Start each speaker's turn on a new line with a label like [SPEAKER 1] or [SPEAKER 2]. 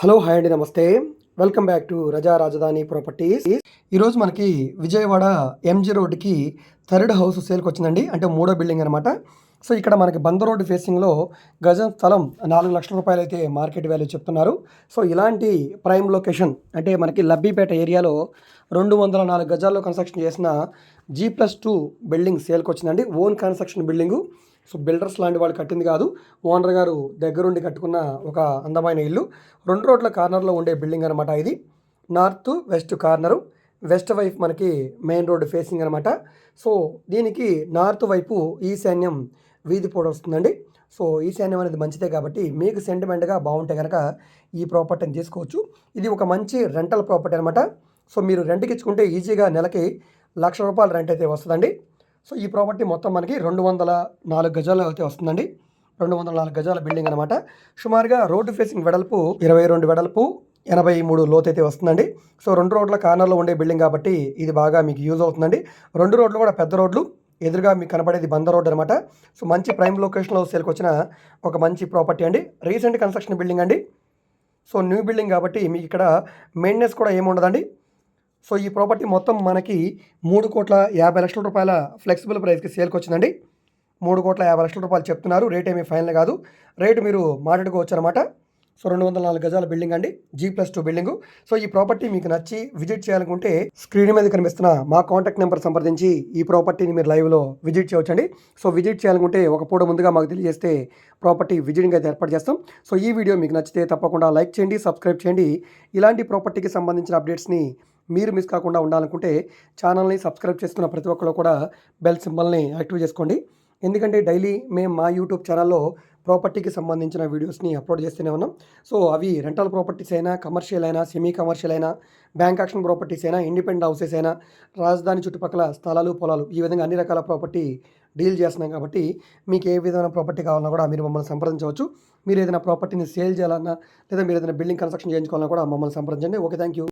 [SPEAKER 1] Hello hi అండి నమస్తే. Welcome back to రజా రాజధాని ప్రాపర్టీస్. ఈరోజు మనకి విజయవాడ ఎంజీ రోడ్డుకి థర్డ్ హౌస్ సేల్కి వచ్చిందండి. అంటే మూడో బిల్డింగ్ అనమాట సో ఇక్కడ మనకి బంద రోడ్డు ఫేసింగ్లో గజం స్థలం నాలుగు లక్షల రూపాయలు అయితే మార్కెట్ వాల్యూ చెప్తున్నారు. సో ఇలాంటి ప్రైమ్ లొకేషన్ అంటే మనకి లబ్బీపేట ఏరియాలో రెండు వందల నాలుగు గజాల్లో కన్స్ట్రక్షన్ చేసిన జీ ప్లస్ టూ బిల్డింగ్ సేల్కి వచ్చిందండి. Own construction building. So builders లాంటి వాళ్ళు కట్టింది కాదు. ఓనర్ గారు దగ్గరుండి కట్టుకున్న ఒక అందమైన ఇల్లు. రెండు రోడ్ల కార్నర్లో ఉండే బిల్డింగ్ అనమాట ఇది. North west corner. వెస్ట్ వైపు మనకి మెయిన్ రోడ్ ఫేసింగ్ అనమాట సో దీనికి నార్త్ వైపు ఈశాన్యం వీధి పొడ వస్తుందండి. సో ఈశాన్యం అనేది మంచిదే కాబట్టి మీకు సెంటిమెంట్గా బాగుంటే కనుక ఈ ప్రాపర్టీని తీసుకోవచ్చు. ఇది ఒక మంచి రెంటల్ ప్రాపర్టీ అనమాట సో మీరు రెంట్కి ఇచ్చుకుంటే ఈజీగా నెలకి లక్ష రూపాయలు రెంట్ అయితే వస్తుందండి. సో ఈ ప్రాపర్టీ మొత్తం మనకి రెండు వందల నాలుగు గజాలు అయితే వస్తుందండి. రెండు వందల నాలుగు గజాల బిల్డింగ్ అనమాట సుమారుగా రోడ్డు ఫేసింగ్ వెడల్పు ఇరవై రెండు వెడల్పు ఎనభై మూడు లోతు అయితే వస్తుందండి. సో రెండు రోడ్ల కార్నర్లో ఉండే బిల్డింగ్ కాబట్టి ఇది బాగా మీకు యూజ్ అవుతుందండి. రెండు రోడ్లు కూడా పెద్ద రోడ్లు ఎదురుగా మీకు కనబడేది బంద రోడ్ అనమాట సో మంచి ప్రైమ్ లొకేషన్లో సేల్కి వచ్చిన ఒక మంచి ప్రాపర్టీ అండి. రీసెంట్ కన్స్ట్రక్షన్ బిల్డింగ్ అండి. సో న్యూ బిల్డింగ్ కాబట్టి మీకు ఇక్కడ మెయింటెనెన్స్ కూడా ఏముండదండి సో ఈ ప్రాపర్టీ మొత్తం మనకి మూడు కోట్ల యాభై లక్షల రూపాయల ఫ్లెక్సిబుల్ ప్రైస్కి సేల్కి వచ్చిందండి. మూడు కోట్ల యాభై లక్షల రూపాయలు చెప్తున్నారు. రేట్ ఏమీ ఫైనల్ కాదు. రేటు మీరు మాట్లాడుకోవచ్చు అనమాట సో రెండు వందల నాలుగు గజాల బిల్డింగ్ అండి G plus two building. So ఈ ప్రాపర్టీ మీకు నచ్చి విజిట్ చేయాలనుకుంటే స్క్రీన్ మీద కనిపిస్తున్న మా కాంటాక్ట్ నెంబర్ సంప్రదించి ఈ ప్రాపర్టీని మీరు లైవ్లో విజిట్ చేయవచ్చండి. సో విజిట్ చేయాలనుకుంటే ఒక పూట ముందుగా మాకు తెలియజేస్తే ప్రాపర్టీ విజిటింగ్ అయితే ఏర్పాటు చేస్తాం. సో ఈ వీడియో మీకు నచ్చితే తప్పకుండా లైక్ చేయండి సబ్స్క్రైబ్ చేయండి. ఇలాంటి ప్రాపర్టీకి సంబంధించిన అప్డేట్స్ని మీరు మిస్ కాకుండా ఉండాలనుకుంటే ఛానల్ని సబ్స్క్రైబ్ చేసుకున్న ప్రతి ఒక్కరు కూడా బెల్ సింబల్ని యాక్టివ్ చేసుకోండి. ఎందుకంటే డైలీ మేము మా యూట్యూబ్ ఛానల్లో ప్రాపర్టీకి సంబంధించిన వీడియోస్ని అప్లోడ్ చేస్తూనే ఉన్నాం. సో అవి రెంటల్ ప్రాపర్టీస్ అయినా కమర్షియల్ అయినా సెమీ కమర్షియల్ అయినా బ్యాంక్ యాక్షన్ ప్రాపర్టీస్ అయినా ఇండిపెండెంట్ హౌసెస్ అయినా రాజధాని చుట్టుపక్కల స్థలాలు పొలాలు ఈ విధంగా అన్ని రకాల ప్రాపర్టీ డీల్ చేస్తున్నాం కాబట్టి మీకు ఏ విధమైన ప్రాపర్టీ కావాలన్నా కూడా మీరు మమ్మల్ని సంప్రదించవచ్చు. మీరు ఏదైనా ప్రాపర్టీని సేల్ చేయాలన్నా లేదా మీరు ఏదైనా బిల్డింగ్ కన్స్ట్రక్షన్ చేయించుకోవాలన్నా కూడా మమ్మల్ని సంప్రదించండి. Okay thank you